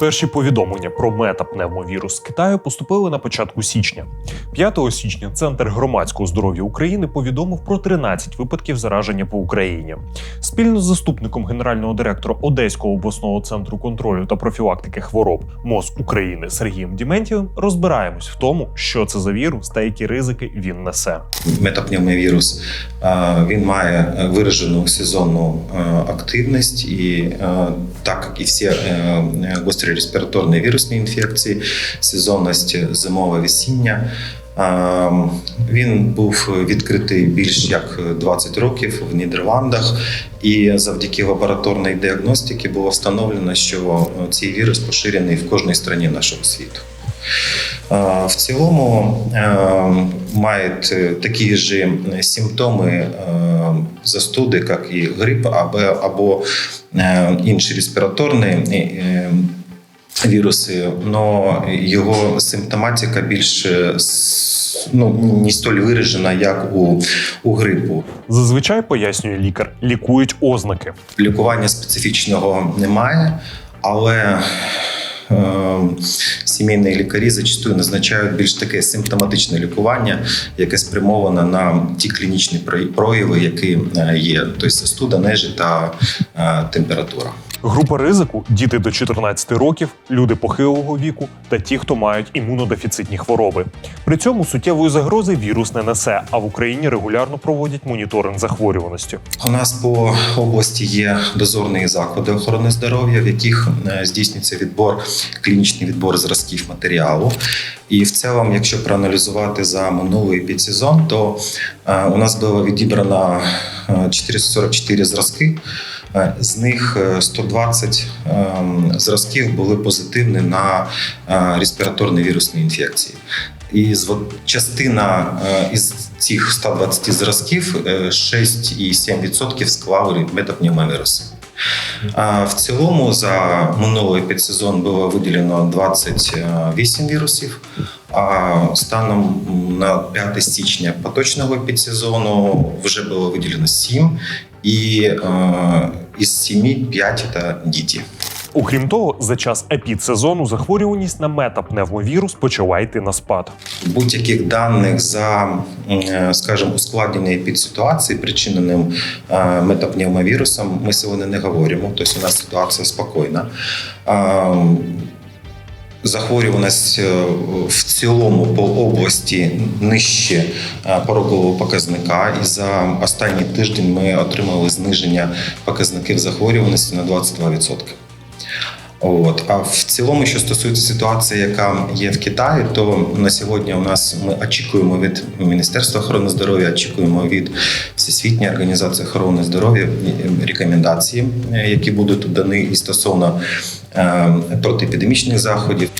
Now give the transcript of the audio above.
Перші повідомлення про метапневмовірус Китаю поступили на початку січня. 5 січня Центр громадського здоров'я України повідомив про 13 випадків зараження по Україні. Спільно з заступником генерального директора Одеського обласного центру контролю та профілактики хвороб МОЗ України Сергієм Діментєвим розбираємось в тому, що це за вірус та які ризики він несе. Метапневмовірус е, він має виражену сезонну е, активність, і е, так як і всі е, гострі респіраторні вірусні інфекції, сезонність зимове весіння. Він був відкритий більш як 20 років в Нідерландах, і завдяки лабораторній діагностиці було встановлено, що цей вірус поширений в кожній країні нашого світу. В цілому е, мають такі ж симптоми е, застуди, як і грип, або, е, інші респіраторні віруси, але його симптоматика більш е, ну, не столь виражена, як у, у грипу. Зазвичай пояснює лікар, лікують ознаки. Лікування специфічного немає, але е, сімейні лікарі зачастую назначають більш таке симптоматичне лікування, яке спрямоване на ті клінічні прояви, які е, є, тобто застуда, нежі та температура. Група ризику діти до 14 років, люди похилого віку та ті, хто мають імунодефіцитні хвороби. При цьому суттєвої загрози вірус не несе, а в Україні регулярно проводять моніторинг захворюваності. У нас по області є дозорні заклади охорони здоров'я, в яких е, здійснюється відбор, клінічний відбор зразків матеріалу. І в цілому, якщо проаналізувати за минулий підсезон, то е, у нас було відібрано е, 444 зразки. Е, З них е, 120 ем, зразків були позитивні на е, респіраторні вірусні інфекції. І частина е, із цих 120 зразків е, 6,7% склали метапневмовіруси. В цілому за минулий підсезон було виділено 28 вірусів. А станом на 5 січня поточного підсезону вже було виділено 7, і е, із 7 5 – це діти. Окрім того, за час епідсезону захворюваність на метапневмовірус почала йти на спад. будь-яких даних за, е, скажімо, ускладнення підситуації, причиненим е, метапневмовірусом, ми сьогодні не говоримо. Тобто у нас ситуація спокійна. Захворюваність е, в цілому по області нижче е, порогового показника, і за останній тиждень ми отримали зниження показників захворюваності на 22%. От а в цілому, що стосується ситуації, яка є в Китаї, то на сьогодні у нас ми очікуємо від Міністерства охорони здоров'я, очікуємо від Всесвітньої організації охорони здоров'я рекомендації, е, які будуть дані і стосовно е, протиепідемічних заходів.